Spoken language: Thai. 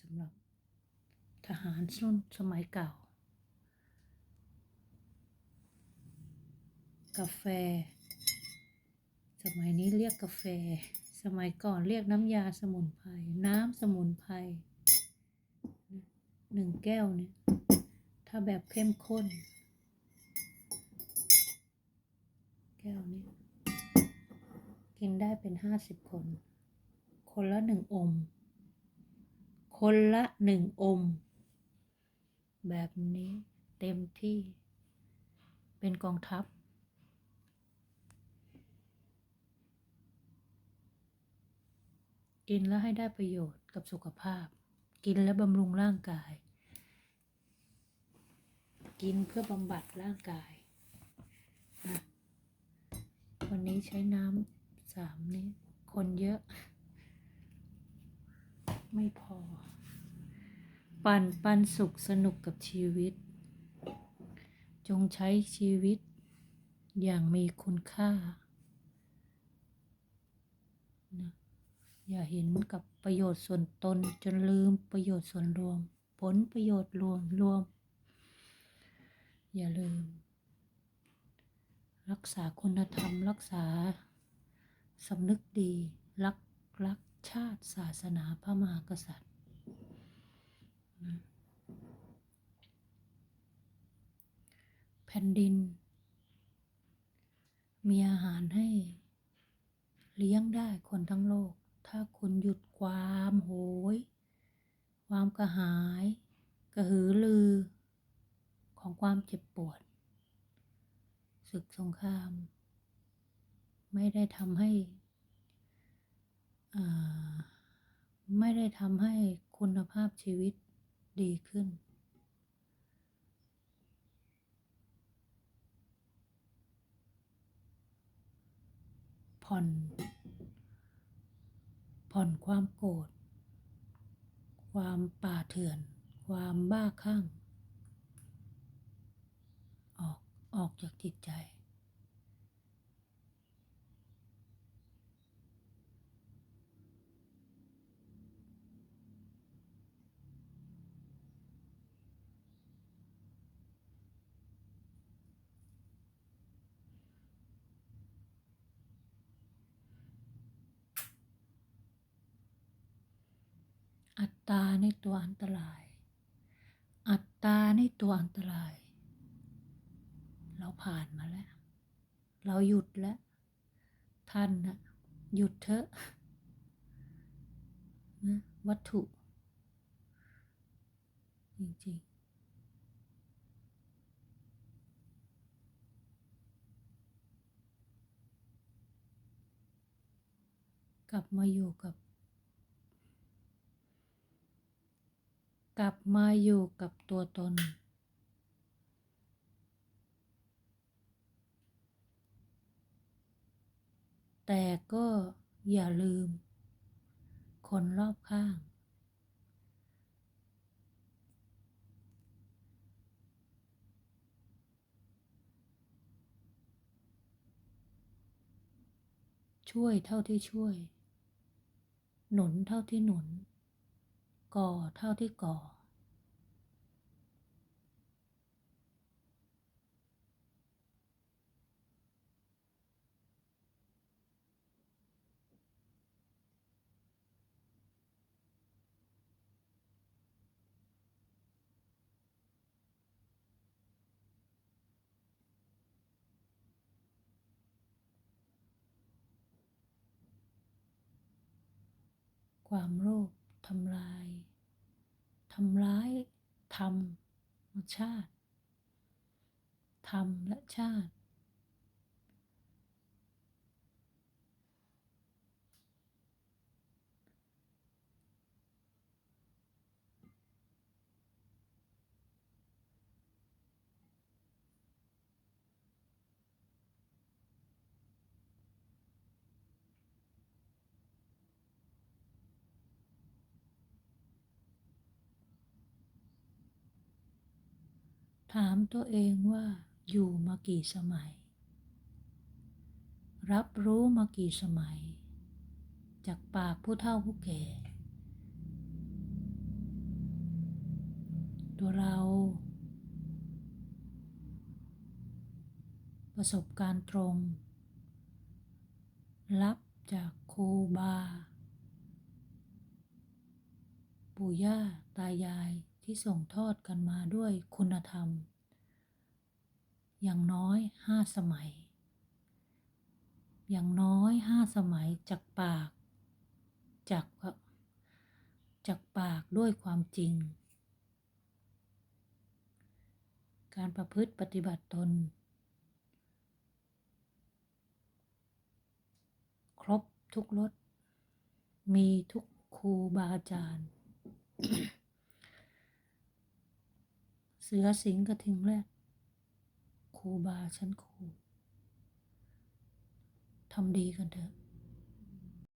สำหรับทหารรุ่นสมัยเก่า กาแฟ สมัยนี้เรียกกาแฟ สมัยก่อนเรียกน้ำยาสมุนไพร น้ำสมุนไพรหนึ่งแก้วเนี่ย ถ้าแบบเข้มข้น แก้วนี้ กินได้เป็นห้าสิบคน คนละหนึ่งอม คนละหนึ่งอม แบบนี้เต็มที่ เป็นกองทัพ กินแล้วให้ได้ประโยชน์กับสุขภาพ กินแล้วบำรุงร่างกาย กินเพื่อบำบัดร่างกายนะวันนี้ใช้น้ำสามนี้ คนเยอะ ไม่พอ ปันปันสุขสนุกกับชีวิต จงใช้ชีวิต อย่างมีคุณค่านะอย่าเห็นกับประโยชน์ส่วนตนจนลืมประโยชน์ส่วนรวม ผลประโยชน์รวมรวม อย่าลืม รักษาคุณธรรม รักษาสำนึกดี รักรัก ชาติศาสนาพระมหากษัตริย์ แผ่นดิน มีอาหารให้ เลี้ยงได้คนทั้งโลก ถ้าคุณหยุดความโหย ความกระหาย กระหือรือ ของความเจ็บปวด ศึกสงคราม ไม่ได้ทำให้ ไม่ได้ทำให้คุณภาพชีวิตดีขึ้น ผ่อน ผ่อนความโกรธ ความป่าเถื่อน ความบ้าคลั่ง ออก ออกจากจิตใจ อัตตาในตัวอันตราย อัตตาในตัวอันตราย เราผ่านมาแล้ว เราหยุดแล้ว ท่านนะหยุดเถอะนะวัตถุ จริงๆกลับมาอยู่กับ ลับมาอยู่กับตัวตน แต่ก็อย่าลืม คนรอบข้าง ช่วยเท่าที่ช่วย หนุนเท่าที่หนุน ก่อเท่าที่ก่อ ความโลภทำลาย ทำร้ายธรรมชาติธรรมและชาติ ถามตัวเองว่าอยู่มากี่สมัย รับรู้มากี่สมัย จากปากผู้เฒ่าผู้แก่ ตัวเรา ประสบการณ์ตรง รับจากครูบา ปู่ย่า ตายาย ที่ส่งทอดกันมาด้วยคุณธรรม อย่างน้อยห้าสมัย อย่างน้อยห้าสมัยจากปาก จากจากปากด้วยความจริง การประพฤติปฏิบัติตน ครบทุกรสมีทุกครูบาอาจารย์ สือสิงห์กระทิงแรกครูบาชั้นครูทำดีกันเถอะ